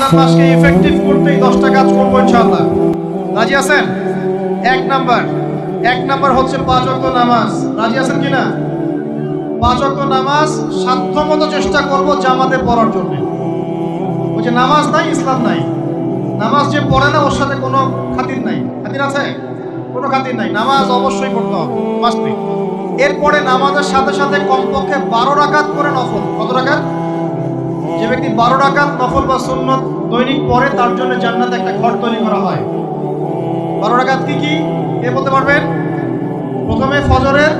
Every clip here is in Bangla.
মাসকে করতেই দশটা কাজ করব ইনশাআল্লাহ। রাজি আছেন? এক নাম্বার। এক নাম্বার হচ্ছে পাঁচ অক্ট নামাজ। রাজি আছেন কিনা? পাঁচ অক্ট নামাজ চেষ্টা করব জামাতে পড়ার জন্য। ওই যে নামাজ নাই, ইসলাম নাই। নামাজ যে পড়ে না, ওর সাথে কোনো খাতির নাই। খাতির আছে? কোনো খাতির নাই। নামাজ অবশ্যই পড়তে হবে। এরপরে নামাজের সাথে সাথে কমপক্ষে বারো রাকাত করে নফল। কত রাকাত? যে ব্যক্তি বারো রাকাত নফল বা সুন্নত দৈনিক পরে তার জন্য জান্নাতে একটা ঘর তৈরি করা হয়। বারো রাকাত কি কি? কে বলতে পারবেন? প্রথমে ফজরের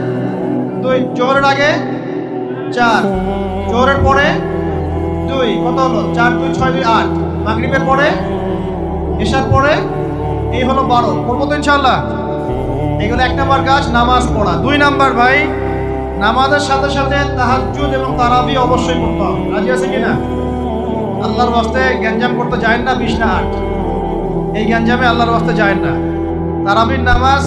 দুই, জোহরের আগে চার, জোহরের পরে দুই, কত হলো? চার, দুই, ছয়, দুই, আট, মাগরিবের পরে এশার পরে এই হলো বারো। করব তো ইনশাল্লাহ এগুলো এক নাম্বার কাজ, নামাজ পড়া। দুই নাম্বার ভাই নামাজের সাথে সাথে তাহাজ্জুদ এবং তারাবি অবশ্যই পড়তে হবে। রাজি আছে কিনা? আল্লাহর বাস্তে গ্যাঞ্জাম করতে যায় না বিশ না আট। এই গ্যাঞ্জামে আল্লাহর বাস্তে যায় না। তারাবির নামাজ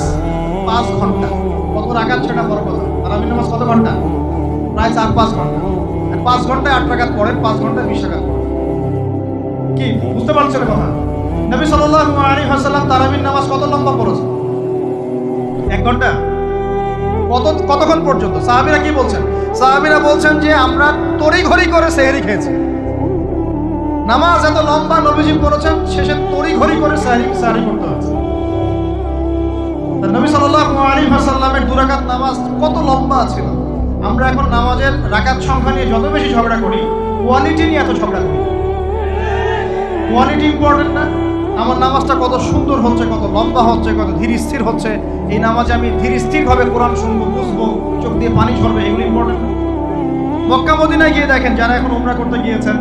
পাঁচ ঘণ্টা। কত রাখাত সেটা বড় কথা। তারাবির নামাজ কত ঘণ্টা? প্রায় চার পাঁচ ঘণ্টা। আর পাঁচ ঘন্টায় আট টাকাত পড়েন, পাঁচ ঘন্টায় বিশ টাকা কি? বুঝতে পারছেন কথা? নবী সাল্লাল্লাহু আলাইহি ওয়াসাল্লাম তারাবির নামাজ কত লম্বা পড়েছে এক ঘণ্টা? কত কতক্ষণ পর্যন্ত? সাহাবিরা কি বলছেন? সাহাবিরা বলছেন যে আমরা তড়ি ঘড়ি করে সেহরি খেয়েছি। নামাজ এত লম্বা নবীজি পড়েছেন, শেষে তড়ি ঘড়ি করে সাহারি সাহারি করতে হয়েছে। নবী সাল্লাল্লাহু আলাইহি দুরাকাত নামাজ কত লম্বা ছিল। আমরা এখন নামাজের রাকাত সংখ্যা নিয়ে যত বেশি ঝগড়া করি কোয়ালিটি নিয়ে এত ঝগড়া করি। কোয়ালিটি ইম্পর্টেন্ট না? আমার নামাজটা কত সুন্দর হচ্ছে, কত লম্বা হচ্ছে, কত ধীর স্থির হচ্ছে। এই নামাজে আমি ধীর স্থিরভাবে কোরআন শুনব, বুঝব, চোখ দিয়ে পানি ঝরবে, এগুলো ইম্পর্টেন্ট মক্কা, মদিনায় গিয়ে দেখেন, যারা এখন উমরা করতে গিয়েছেন,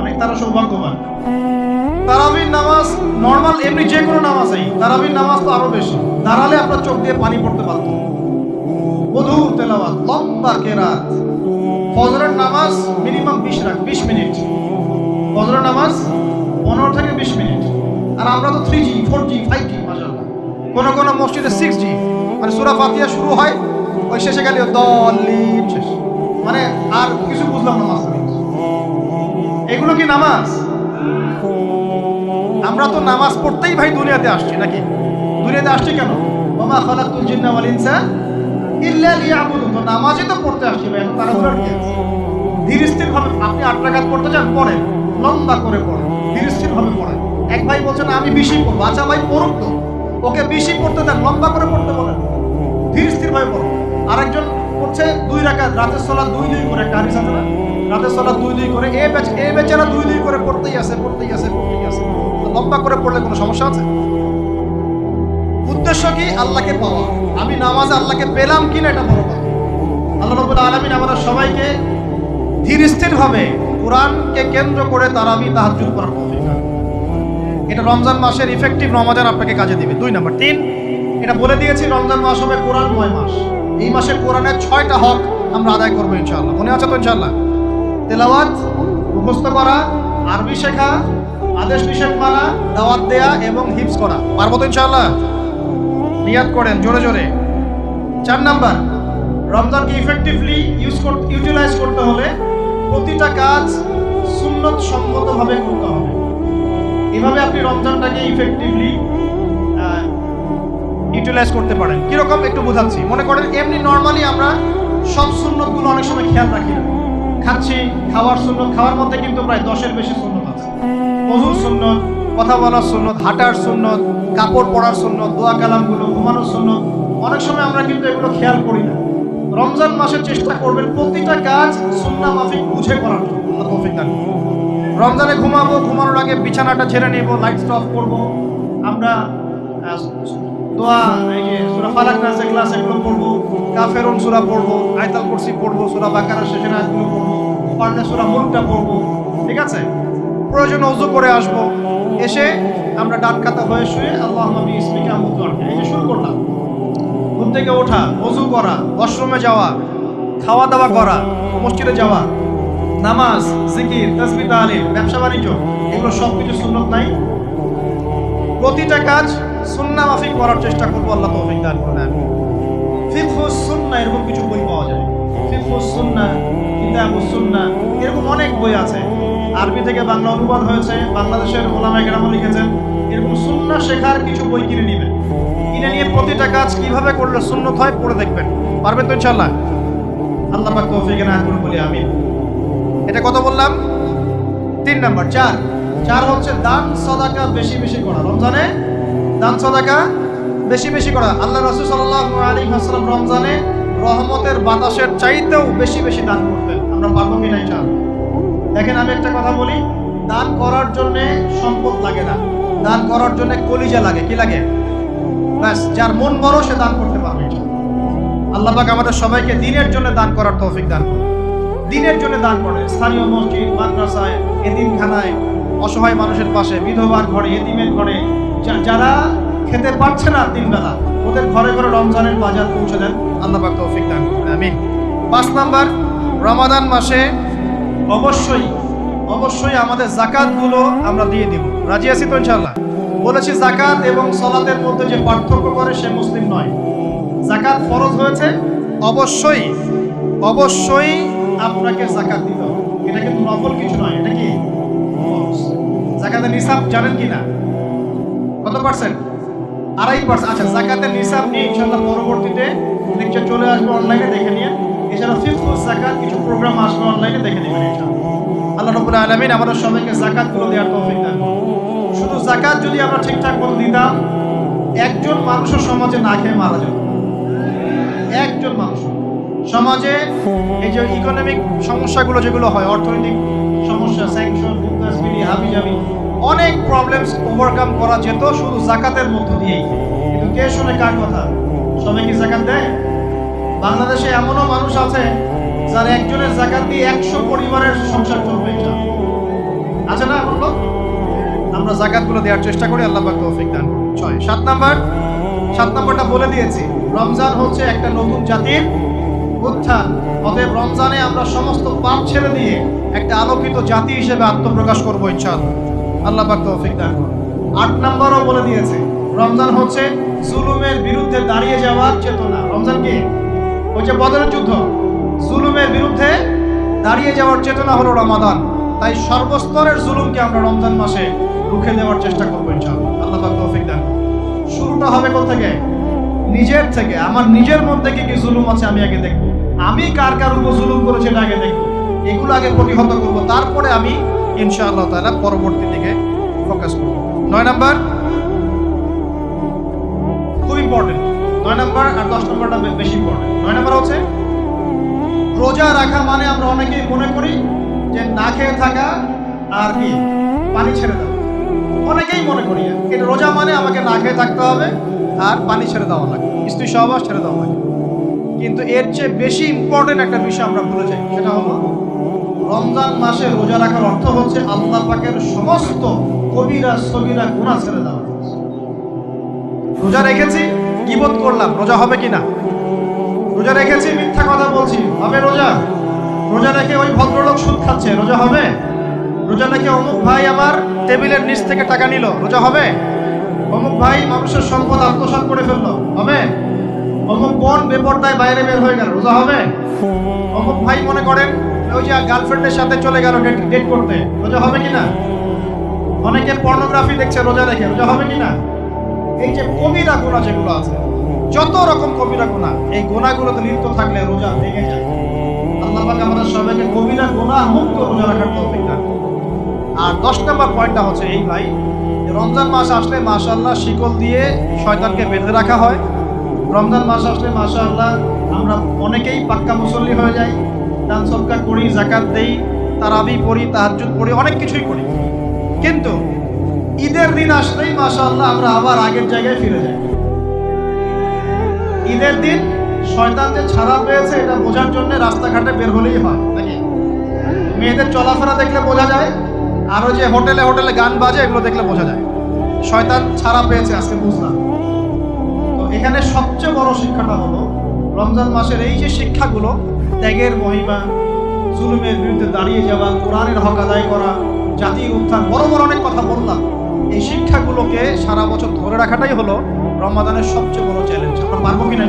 অনেক তারা সৌভাগ্যবান। তারাবির নামাজ নর্মাল এমনি যে কোনো নামাজেই। তারাবির নামাজ তো আরও বেশি। দাঁড়ালে আপনার চোখ দিয়ে পানি পড়তে পারত। মধুর তেলাওয়াত, লম্বা কেরাত। ফজরের নামাজ মিনিমাম বিশ রাখ, বিশ মিনিট। ফজরের নামাজ পনেরো থেকে বিশ মিনিট। আর আমরা তো three G four G five G কোনো কোনো মসজিদে সিক্স জি মানে সুরা ফাতিয়া শুরু হয়, ওই শেষে গেলে দলিম শেষ। মানে আর কিছু বুঝলাম না মাস্টার এগুলো কি নামাজ? আমরা তো নামাজ পড়তেই ভাই দুনিয়াতে আসছি নাকি? দুনিয়াতে আসছি কেন? ওমা খালাকুল জিন্না ওয়াল ইনসা ইল্লা তো নামাজই তো পড়তে আসছি ভাই এখন তাড়াহুড়ার কি আছে? ধীর আপনি আট টাকাত পড়তে চান, পড়েন। লম্বা করে পড়েন। পড়েন এক ভাই বলছেন আমি বেশি পড়ব। আচ্ছা ভাই, পড়ুক তো। ওকে বেশি পড়তে দেন, লম্বা করে পড়তে বলেন। পড়ো আরেকজন পড়ছে দুই রাকাত রাতের সলা দুই দুই করে একটা হাদিস আছে না? রাতের সলা দুই দুই করে, এ এ বেচারা দুই দুই করে পড়তেই আছে পড়তেই আছে পড়তেই আছে। লম্বা করে পড়লে কোনো সমস্যা আছে? উদ্দেশ্য কি? আল্লাহকে পাওয়া। আমি নামাজে আল্লাহকে পেলাম কিনা এটা বড় কথা আল্লাহ রবুল আলমিন আমাদের সবাইকে ধীর স্থিরভাবে কোরআনকে কেন্দ্র করে তারা আমি দান করুন। এটা রমজান মাসের ইফেক্টিভ রমাজান আপনাকে কাজে দিবে। দুই নম্বর। তিন, এটা বলে দিয়েছি রমজান মাস হবে কোরআনময় মাস। এই মাসে কোরআনের ছয়টা হক আমরা আদায় করব ইনশাআল্লাহ। মনে আছে তো ইনশাআল্লাহ? তেলাওয়াত, মুখস্থ করা, আরবি শেখা, আদেশ নিষেধ মানা, দাওয়াত দেয়া এবং হিপস করা। পারব তো ইনশাআল্লাহ? নিয়াত করেন, জোরে জোরে। চার নাম্বার, রমজানকে ইফেক্টিভলি ইউজ করতে ইউটিলাইজ করতে হলে প্রতিটা কাজ সুন্নত সম্মতভাবে করতে হবে। এভাবে আপনি রমজানটাকে ইফেক্টিভলি ইউটিলাইজ করতে পারেন। কীরকম একটু বোঝাচ্ছি। মনে করেন, এমনি নর্মালি আমরা সব সুন্নতগুলো অনেক সময় খেয়াল রাখি না। খাচ্ছি, খাওয়ার সুন্নত, খাওয়ার মধ্যে কিন্তু প্রায় দশের বেশি সুন্নত আছে। মধুর সুন্নত, কথা বলার সুন্নত, হাঁটার সুন্নত, কাপড় পরার সুন্নত, দোয়া কালামগুলো, ঘুমানোর সুন্নত, অনেক সময় আমরা কিন্তু এগুলো খেয়াল করি না। রমজান মাসে চেষ্টা করবেন প্রতিটা কাজ সুন্না মাফিক বুঝে করার জন্য। রমজানে ঘুমাবো, ঘুমানোর আগে বিছানাটা ছেড়ে নেব লাইট অফ করব। আমরা দোয়া, এই যে সূরা ফালাক নাস ক্লাস এগুলো পড়ব কাফেরুন সূরা পড়ব, আয়াতুল কুরসি পড়ব, সূরা বাকারা শেষের আয়াতগুলো পড়ব পারলে সূরা মুলকটা পড়ব, ঠিক আছে? প্রয়োজন ওযু করে আসব। এসে আমরা ডান কাতা হয়ে শুয়ে আল্লাহ নবী ইসমিকে আমুদ এই যে শুরু করলাম। ঘুম থেকে ওঠা, অজু করা ওয়াশরুমে যাওয়া, খাওয়া দাওয়া করা, মসজিদে যাওয়া নামাজ, জিকির, তসবি তালিম ব্যবসা, বাণিজ্য, এগুলো সব কিছু সুন্নত নাই। প্রতিটা কাজ সুন্না মাফিক করার চেষ্টা করব, আল্লাহ তৌফিক দান করুন আমি ফিকহুস সুন্না, এরকম কিছু বই পাওয়া যায়। ফিকহুস সুন্না কিতাবুস সুন্না, এরকম অনেক বই আছে। আরবি থেকে বাংলা অনুবাদ হয়েছে, বাংলাদেশের ওলামা গ্রামও লিখেছেন, এরকম সুন্না শেখার কিছু বই কিনে নেবেন। কিনে নিয়ে প্রতিটা কাজ কীভাবে করলে সুন্নত হয়, পড়ে দেখবেন। পারবেন তো ইনশাল্লাহ আল্লাহ তৌফিক না করে বলি আমি এটা কত বললাম? তিন নাম্বার, চার। চার হচ্ছে দান, সদাকা, বেশি বেশি করা। রমজানে দান, সদাকা, বেশি বেশি করা। আল্লাহ রসুল সাল্লাহ আলী হাসলাম রমজানে রহমতের বাতাসের চাইতেও বেশি বেশি দান করতেন। আমরা পারব কি নাই চান দেখেন আমি একটা কথা বলি, দান করার জন্য সম্পদ লাগে না। দান করার জন্য কলিজা লাগে। কি লাগে? ব্যাস, যার মন বড় সে দান করতে পারবে। আল্লাহ পাক আমাদের সবাইকে দিনের জন্য দান করার তৌফিক দান দিনের জন্য দান করে। স্থানীয় মসজিদ, মাদ্রাসায়, এতিমখানায়, অসহায় মানুষের পাশে, বিধবার ঘরে, এতিমের ঘরে যারা খেতে পারছে না তিন বেলা ওদের ঘরে ঘরে রমজানের বাজার পৌঁছে দেন। আল্লাহ পাক তৌফিক দান আমিন। পাঁচ নাম্বার, রমাদান মাসে অবশ্যই অবশ্যই আমাদের জাকাতগুলো আমরা দিয়ে দিব। রাজি আছি তো ইনশাল্লাহ বলেছি জাকাত এবং সলাতের মধ্যে যে পার্থক্য করে সে মুসলিম নয়। জাকাত ফরজ হয়েছে? অবশ্যই অবশ্যই আপনাকে জাকাত দিতে এটা কিন্তু নকল কিছু নয়, এটা কি? জাকাতের নিসাব জানেন কি না কত পার্সেন্ট আড়াই পার্সেন্ট আচ্ছা জাকাতের নিসাব নিয়ে ইনশাল্লাহ পরবর্তীতে লেকচার চলে আসবে অনলাইনে দেখে নিয়ে। এছাড়া ফিফথ জাকাত, কিছু প্রোগ্রাম আসবে অনলাইনে দেখে নেবেন ইনশাল্লাহ আল্লাহ রবুল আলমিন আমাদের সবাইকে জাকাতগুলো দেওয়ার তৌফিক দান। শুধু জাকাত যদি আমরা ঠিকঠাক মতো দিতাম, একজন মানুষের সমাজে না খেয়ে মারা যেত। একজন মানুষ সমাজে এই যে ইকোনমিক সমস্যাগুলো যেগুলো হয়, অর্থনৈতিক সমস্যা স্যাংশন মুক্তাসবিলি হাবিজাবি, অনেক প্রবলেমস ওভারকাম করা যেত শুধু জাকাতের মধ্য দিয়েই। কিন্তু কে শুনে কার কথা? সবাই কি জাকাত দেয়? বাংলাদেশে এমনও মানুষ আছে যার একজনের জাকাত দিয়ে একশো পরিবারের সংসার চলবে আছে না বলল আমরা জাকাতগুলো দেওয়ার চেষ্টা করি, আল্লাহ তৌফিক দান। ছয়, সাত নাম্বার, সাত নাম্বারটা বলে দিয়েছি। রমজান হচ্ছে একটা নতুন জাতির উত্থান। অতএব রমজানে আমরা সমস্ত পাপ ছেড়ে দিয়ে একটা আলোকিত জাতি হিসেবে আত্মপ্রকাশ করব ইনশাআল্লাহ। আল্লাহ পাক তৌফিক দান। আট নাম্বারও বলে দিয়েছে, রমজান হচ্ছে জুলুমের বিরুদ্ধে দাঁড়িয়ে যাওয়ার চেতনা। রমজান কি? যে বদরের যুদ্ধ। জুলুমের বিরুদ্ধে দাঁড়িয়ে যাওয়ার চেতনা হলো রমাদান। তাই সর্বস্তরের জুলুমকে আমরা রমজান মাসে রুখে দেওয়ার চেষ্টা করব ইনশাআল্লাহ। আল্লাহ পাক তৌফিক দান শুরুটা হবে কোথা থেকে নিজের থেকে। আমার নিজের মধ্যে কি কি জুলুম আছে আমি আগে দেখব। আমি কার কার উপর জুলুম করেছি এটা আগে দেখব। এগুলো আগে প্রতিহত করব। তারপরে আমি ইনশাআল্লাহ তাআলা পরবর্তী দিকে ফোকাস করব। নয় নাম্বার? খুব ইম্পর্টেন্ট নয় নাম্বার আর দশ নাম্বারটা বেশি ইম্পর্টেন্ট নয় নাম্বার হচ্ছে, রোজা রাখা মানে আমরা অনেকেই মনে করি যে না খেয়ে থাকা আর কি, পানি ছেড়ে দেওয়া। অনেকেই মনে করি। এটা রোজা মানে আমাকে না খেয়ে থাকতে হবে আর পানি ছেড়ে দেওয়া লাগে। স্ত্রী সহবাস ছেড়ে দেওয়া লাগে। কিন্তু এর চেয়ে বেশি ইম্পর্টেন্ট একটা বিষয় আমরা ভুলে যাই, সেটা হলো রমজান মাসে রোজা রাখার অর্থ হচ্ছে আল্লাহ পাকের সমস্ত কবিরা সবিরা গুণা ছেড়ে দেওয়া। রোজা রেখেছি কিবোধ করলাম? রোজা হবে কিনা রোজা রেখেছি, মিথ্যা কথা বলছি। হবে রোজা? রোজা রেখে ওই ভদ্রলোক সুদ খাচ্ছে, রোজা হবে? রোজা রেখে অমুক ভাই আমার টেবিলের নিচ থেকে টাকা নিল, রোজা হবে? অমুক ভাই মানুষের সম্পদ আত্মসাৎ করে ফেলল, হবে? অমুক বোন বেপরদায় বাইরে বের হয়ে গেল? রোজা হবে? অমুক ভাই মনে করেন, ওই যে গার্লফ্রেন্ডের সাথে চলে গেল ডেট করতে, রোজা হবে কিনা? অনেকে পর্নোগ্রাফি দেখছে, রোজা রেখে রোজা হবে কিনা? এই যে কবিরা গোনা যেগুলো আছে, যত রকম কবিরা গোনা এই গোনাগুলোতে লিপ্ত থাকলে রোজা ভেঙে যায়। আল্লাহ পাক আমাদের সবাইকে কবিরা গোনা মুক্ত রোজা রাখার তৌফিক দান আর দশ নম্বর পয়েন্টটা হচ্ছে, এই ভাই, রমজান মাস আসলে মাশাআল্লাহ শিকল দিয়ে শয়তানকে বেঁধে রাখা হয়। রমজান মাস আসলে মাশাআল্লাহ, আমরা অনেকেই পাক্কা মুসল্লি হয়ে যাই, দান সবকা করি জাকাত দেই, তারাবি পড়ি, তাহাজ্জুদ পড়ি, অনেক কিছুই করি। কিন্তু ঈদের দিন আসলেই মাশাআল্লাহ আমরা আবার আগের জায়গায় ফিরে যাই। ঈদের দিন শয়তান যে ছাড়া পেয়েছে, এটা বোঝার জন্য রাস্তাঘাটে বের হলেই হয়, নাকি? মেয়েদের চলাফেরা দেখলে বোঝা যায়, আরও যে হোটেলে হোটেলে গান বাজে, এগুলো দেখলে বোঝা যায়। শয়তান ছাড়া পেয়েছে, আজকে বুঝলাম। এখানে সবচেয়ে বড় শিক্ষাটা হলো, রমজান মাসের এই যে শিক্ষাগুলো, ত্যাগের মহিমা, জুলুমের বিরুদ্ধে দাঁড়িয়ে যাওয়া, কোরআনের হক আদায় করা, জাতির উত্থান, বড় বড় অনেক কথা বললাম। এই শিক্ষাগুলোকে সারা বছর ধরে রাখাটাই হলো রমাদানের সবচেয়ে বড় চ্যালেঞ্জ আমরা পারব কিনা